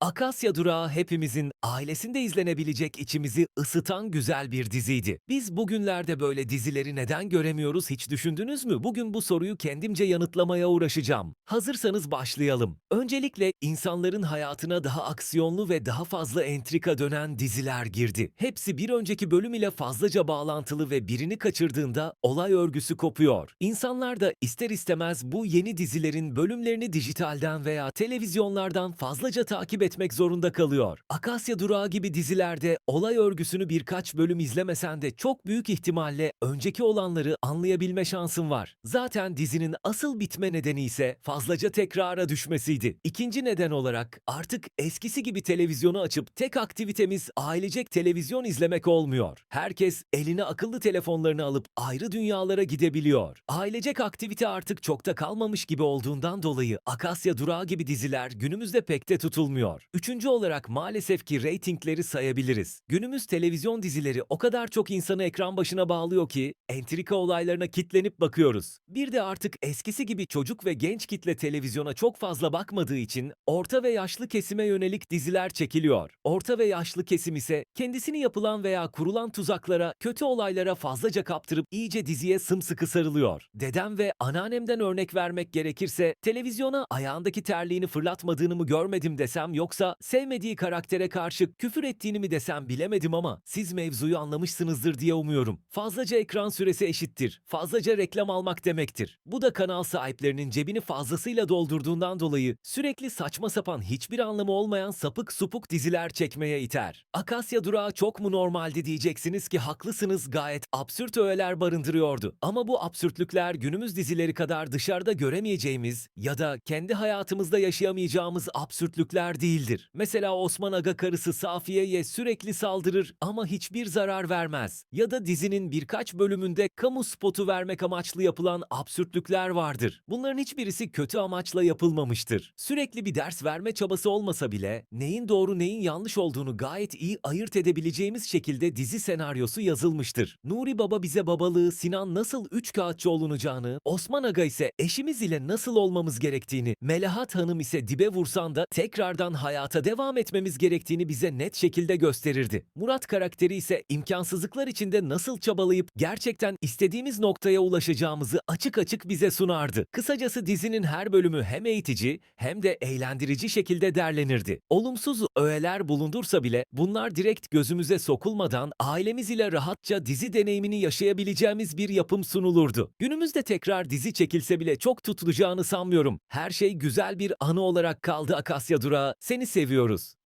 Akasya Durağı hepimizin ailesinde izlenebilecek içimizi ısıtan güzel bir diziydi. Biz bugünlerde böyle dizileri neden göremiyoruz hiç düşündünüz mü? Bugün bu soruyu kendimce yanıtlamaya uğraşacağım. Hazırsanız başlayalım. Öncelikle insanların hayatına daha aksiyonlu ve daha fazla entrika dönen diziler girdi. Hepsi bir önceki bölüm ile fazlaca bağlantılı ve birini kaçırdığında olay örgüsü kopuyor. İnsanlar da ister istemez bu yeni dizilerin bölümlerini dijitalden veya televizyonlardan fazlaca takip etmek zorunda kalıyor. Akasya Durağı gibi dizilerde olay örgüsünü birkaç bölüm izlemesen de çok büyük ihtimalle önceki olanları anlayabilme şansın var. Zaten dizinin asıl bitme nedeni ise fazlaca tekrara düşmesiydi. İkinci neden olarak artık eskisi gibi televizyonu açıp tek aktivitemiz ailecek televizyon izlemek olmuyor. Herkes eline akıllı telefonlarını alıp ayrı dünyalara gidebiliyor. Ailecek aktivite artık çokta kalmamış gibi olduğundan dolayı Akasya Durağı gibi diziler günümüzde pek de tutulmuyor. Üçüncü olarak maalesef ki reytingleri sayabiliriz. Günümüz televizyon dizileri o kadar çok insanı ekran başına bağlıyor ki entrika olaylarına kitlenip bakıyoruz. Bir de artık eskisi gibi çocuk ve genç kitle televizyona çok fazla bakmadığı için orta ve yaşlı kesime yönelik diziler çekiliyor. Orta ve yaşlı kesim ise kendisini yapılan veya kurulan tuzaklara, kötü olaylara fazlaca kaptırıp iyice diziye sımsıkı sarılıyor. Dedem ve anneannemden örnek vermek gerekirse televizyona ayağındaki terliğini fırlatmadığını mı görmedim desem yoksa sevmediği karaktere karşı küfür ettiğini mi desem bilemedim ama siz mevzuyu anlamışsınızdır diye umuyorum. Fazlaca ekran süresi eşittir. Fazlaca reklam almak demektir. Bu da kanal sahiplerinin cebini fazlasıyla doldurduğundan dolayı sürekli saçma sapan hiçbir anlamı olmayan sapık supuk diziler çekmeye iter. Akasya Durağı çok mu normaldi diyeceksiniz ki haklısınız gayet absürt öğeler barındırıyordu. Ama bu absürtlükler günümüz dizileri kadar dışarıda göremeyeceğimiz ya da kendi hayatımızda yaşayamayacağımız absürtlükler değildir. Mesela Osman Aga karısı Safiye'ye sürekli saldırır ama hiçbir zarar vermez. Ya da dizinin birkaç bölümünde kamu spotu vermek amaçlı yapılan absürtlükler vardır. Bunların hiçbirisi kötü amaçla yapılmamıştır. Sürekli bir ders verme çabası olmasa bile neyin doğru neyin yanlış olduğunu gayet iyi ayırt edebileceğimiz şekilde dizi senaryosu yazılmıştır. Nuri Baba bize babalığı, Sinan nasıl üç kağıtçı olunacağını, Osman Aga ise eşimiz ile nasıl olmamız gerektiğini, Melahat Hanım ise dibe vursan da tekrardan hayata devam etmemiz gerektiğini bize net şekilde gösterirdi. Murat karakteri ise imkansızlıklar içinde nasıl çabalayıp gerçekten istediğimiz noktaya ulaşacağımızı açık açık bize sunardı. Kısacası dizinin her bölümü hem eğitici hem de eğlendirici şekilde derlenirdi. Olumsuz öğeler bulundursa bile bunlar direkt gözümüze sokulmadan ailemiz ile rahatça dizi deneyimini yaşayabileceğimiz bir yapım sunulurdu. Günümüzde tekrar dizi çekilse bile çok tutulacağını sanmıyorum. Her şey güzel bir anı olarak kaldı Akasya Durağı. Seni seviyoruz.